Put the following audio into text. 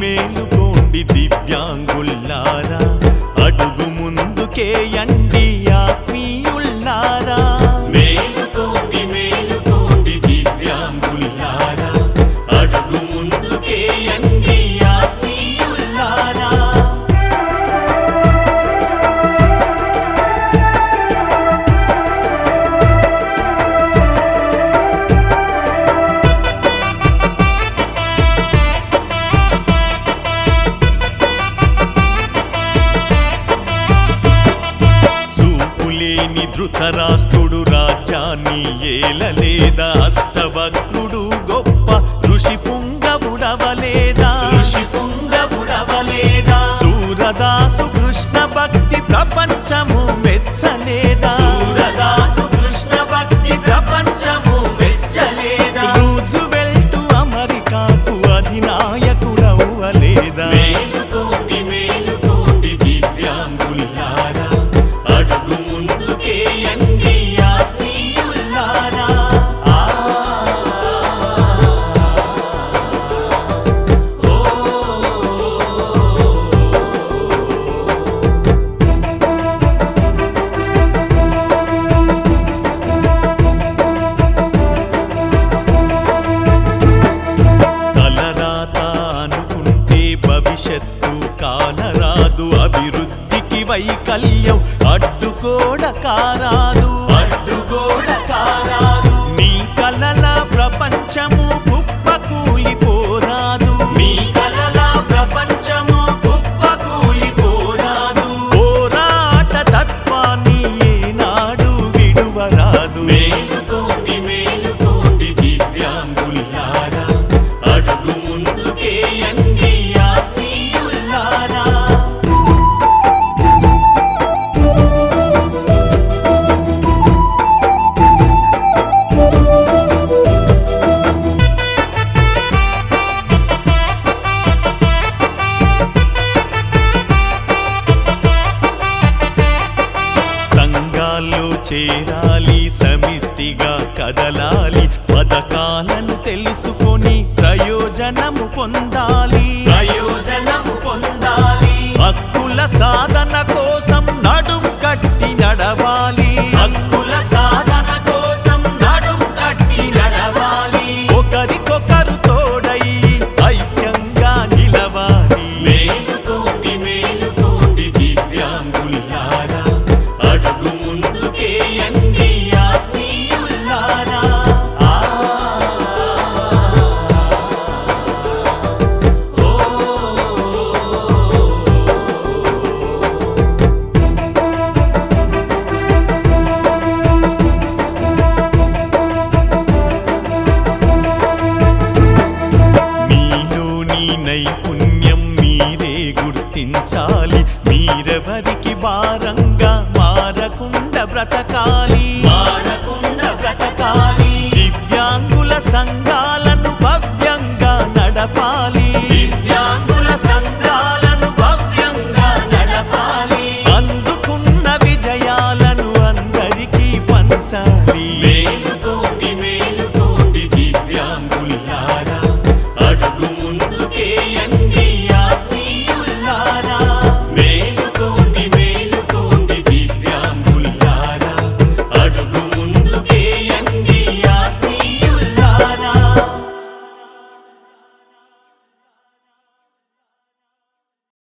மேலும் లేని ధృతరాష్ట్రుడు రాజ్యాన్ని ఏలలేదా? అష్టవక్రుడు గొప్ప ఋషి పుంగవుడవలేదా? ఋషి పుంగవుడవలేదా? సూరదాసు కృష్ణ భక్తి ప్రపంచము మెచ్చలేదా? అభివృద్ధికి వైకల్యం అడ్డుకోడ కారాదు అడ్డుకోడ కారాదు నీ కలల ప్రపంచము చేరాలి సమిష్టిగా కదలాలి పథకాలను తెలుసుకొని ప్రయోజనము పొందాలి. బ్రతకాలి. మారకుండా బ్రతకాలి. దివ్యాంగుల సంఘాలను భవ్యంగా నడపాలి.